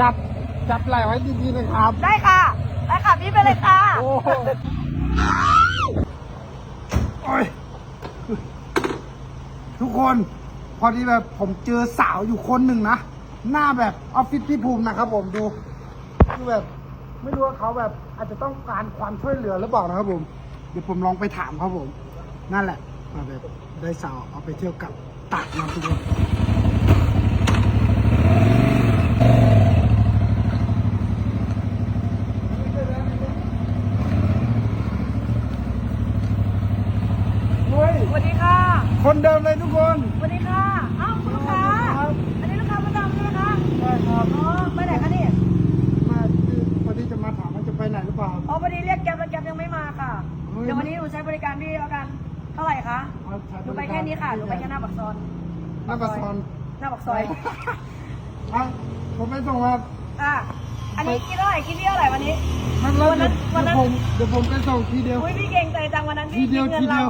จับ จับไหล่ไว้ดีๆนะครับ ได้ค่ะ ได้ค่ะพี่ไปเลยค่ะ โอ้โหโอ้ยทุกคนพอดีแบบผมเจอสาวอยู่คนหนึ่งนะ หน้าแบบออฟฟิศพี่ภูมินะครับผมดูคือแบบ ไม่รู้ว่าเขาแบบอาจจะต้องการความช่วยเหลือหรือเปล่านะครับผม เดี๋ยวผมลองไปถามเขาผม นั่นแหละมาแบบได้สาวเอาไปเที่ยวกับตากนะทุกคน เฮ้ย สวัสดีค่ะ คนเดิมเลยทุกคนสวัสดีค่ะอ้าวคุณลูกค้าครับอันนี้ลูกค้าประจำใช่ไหมคะใช่ครับอ๋อไปไหนคะนี่มาคือพอดีจะมาถามว่าจะไปไหนหรือเปล่าอ๋อพอดีเรียกแก๊ปแล้วแก๊ปยังไม่มาค่ะเฮ้ยเดี๋ยววันนี้หนูใช้บริการพี่แล้วกัน เท่าไหร่คะเอาใช้หนูบไปริการแค่นี้ค่ะ หนูไปแค่หน้าปากซอยหน้าปากซอยหน้าปากซอยอะผมไม่ส่งมาอะอันนี้คิดเท่าไหร่คิดที่เท่าไหร่วันนี้มันแล้ววันนั้เดี๋ยนววันนั้นผมเดี๋ยวผมไปส่งทีเดียวอุ้ยพี่เก่งใจจังวันนั้นทีพี่เดียวคิทีเงินเดียว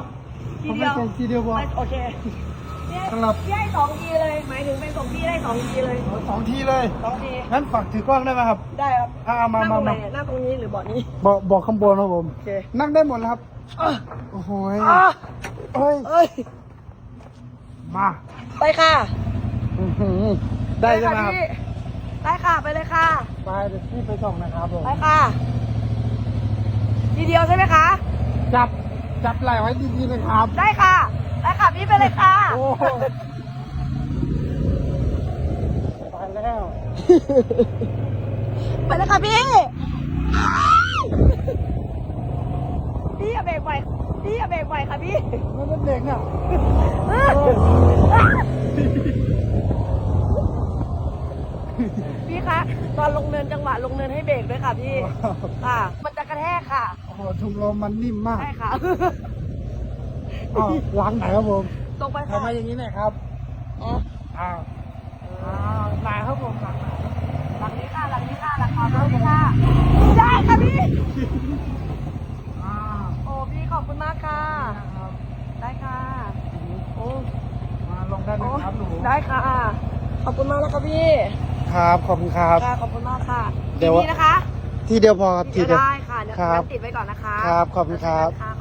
ทีผมเดีไปยวส่งทีเดียวพอไม่โอเคพี่ให้สำหรับพี่ให้สองทีเลย หมายถึงเป็นส่งพี่ได้สองทีเลยเอาสองทีเลยสองทีงั้นฝากถือกล้องได้ไหมครับ ได้ครับอะเอามานั่งตรงไหนมาเนี่ยนั่งตรงนี้หรือเบาะนี้บอกบอกข้างบนครับผมโอเคนั่งได้หมดแล้วครับโอ้โหยอะเฮ้ยเอ้ยมาไปค่ะอื้อหือได้ใช่ไหมครับพี่ได้ค่ะไปเลยค่ะไปเดี๋ยวพี่ไปส่งนะครับผมไปค่ะทีเดียวใช่ไหมคะจับ จับไหล่ไว้ดีๆนะครับ ได้ค่ะ ได้ค่ะ พี่ไปเลยค่ะ โอ้โหไปแล้ว ไปเลยค่ะพี่ พี่อย่าเบรกไว้พี่อย่าเบรกไว้ค่ะพี่ มันเป็นเด็กเนี่ยพี่คะตอนลงเนินจังหวะลงเนินให้เบรกด้วยค่ะพี่ ค่ะ มันจะกระแทกค่ะ โอ้โหถุงลมมันนิ่มมากใช่ค่ะ อ้าวล้างไหนครับผมตรงไปทำค่ะไมาอย่างนี้หน่อยครับอ๋ออ้าวอ้าวไหนครับผมหลังไหนหลังนี้ค่ะหลังนี้ค่ะหลังขวามือค่ะได้ค่ะพี่อ้าวโอ้พี่ขอบคุณมากค่ะ นะครับได้ค่ะโอ้มาลงได้ไหมโอ้ครับหนูได้ค่ะ ขอบคุณมากนะคะพี่ครับขอบคุณครับค่ะขอบคุณมากค่ะเดี๋ยว ทีนี้นะคะ ทีเดียวพอครับทีเดี๋ยวเดียว ได้ค่ะ เดี๋ยวครับงั้นติดไว้ก่อนนะคะครับขอบคุณครับแล้วเจอกันค่ะ